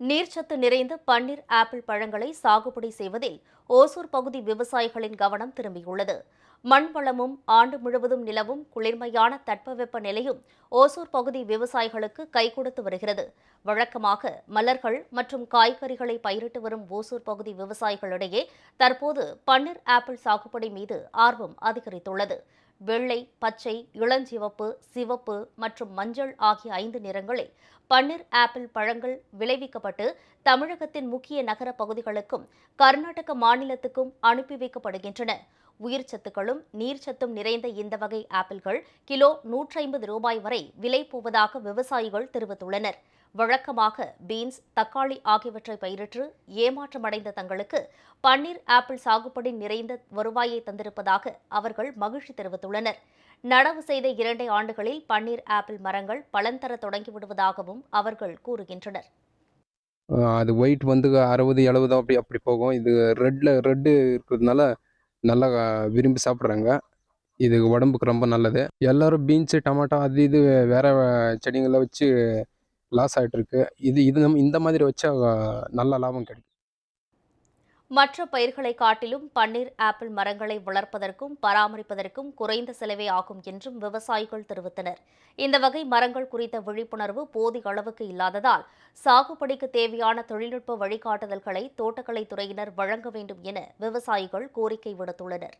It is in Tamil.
நீர்ச்சத்து நிறைந்த பன்னீர் ஆப்பிள் பழங்களை சாகுபடி செய்வதில் ஓசூர் பகுதி விவசாயிகளின் கவனம் திரும்பியுள்ளது. மண் வளமும் ஆண்டு முழுவதும் நிலவும் குளிர்மையான தட்பவெப்ப நிலையும் ஓசூர் பகுதி விவசாயிகளுக்கு கை கொடுத்து வருகிறது. வழக்கமாக மலர்கள் மற்றும் காய்கறிகளை பயிரிட்டு வரும் ஓசூர் பகுதி விவசாயிகளிடையே தற்போது பன்னீர் ஆப்பிள் சாகுபடி மீது ஆர்வம் அதிகரித்துள்ளது. வெள்ளை பச்சை இளஞ்சிவப்பு சிவப்பு மற்றும் மஞ்சள் ஆகிய ஐந்து நிறங்களில் பன்னீர் ஆப்பிள் பழங்கள் விளைவிக்கப்பட்டு தமிழகத்தின் முக்கிய நகர பகுதிகளுக்கும் கர்நாடக மாநிலத்துக்கும் அனுப்பி வைக்கப்படுகின்றன. உயிர் சத்துக்களும் நீர்ச்சத்தும் நிறைந்த இந்த வகை ஆப்பிள்கள் கிலோ நூற்றி ஐம்பது ரூபாய் வரை விலை போவதாக விவசாயிகள் தெரிவித்துள்ளனர். வழக்கமாக பீன்ஸ் தக்காளி ஆகியவற்றை பயிரிட்டு ஏமாற்றமடைந்த தங்களுக்கு பன்னீர் ஆப்பிள் சாகுபடி நிறைந்த வருவாயை தந்திருப்பதாக அவர்கள் மகிழ்ச்சி தெரிவித்துள்ளனர். நடவு செய்த இரண்டே ஆண்டுகளில் பன்னீர் ஆப்பிள் மரங்கள் பலன் தர தொடங்கிவிடுவதாகவும் அவர்கள் கூறுகின்றனர். அது ஒயிட் வந்து அறுபது எழுபது அப்படி அப்படி போகும். இது ரெட்டில் ரெட்டு இருக்கிறதுனால நல்லா விரும்பி சாப்பிட்றாங்க. இது உடம்புக்கு ரொம்ப நல்லது. எல்லாரும் பீன்ஸு டமாட்டோ அது இது வேற செடிங்களை வச்சு லாஸ் ஆகிட்டுருக்கு இது இது நம்ம இந்த மாதிரி வச்சா நல்ல லாபம் கிடைக்கும். மற்ற பயிர்களை காட்டிலும் பன்னீர் ஆப்பிள் மரங்களை வளர்ப்பதற்கும் பராமரிப்பதற்கும் குறைந்த செலவே ஆகும் என்றும் விவசாயிகள் தெரிவித்தனர். இந்த வகை மரங்கள் குறித்த விழிப்புணர்வு போதிய அளவுக்கு இல்லாததால் சாகுபடிக்கு தேவையான தொழில்நுட்ப வழிகாட்டுதல்களை தோட்டக்கலை துறையினர் வழங்க வேண்டும் என விவசாயிகள் கோரிக்கை விடுத்துள்ளனர்.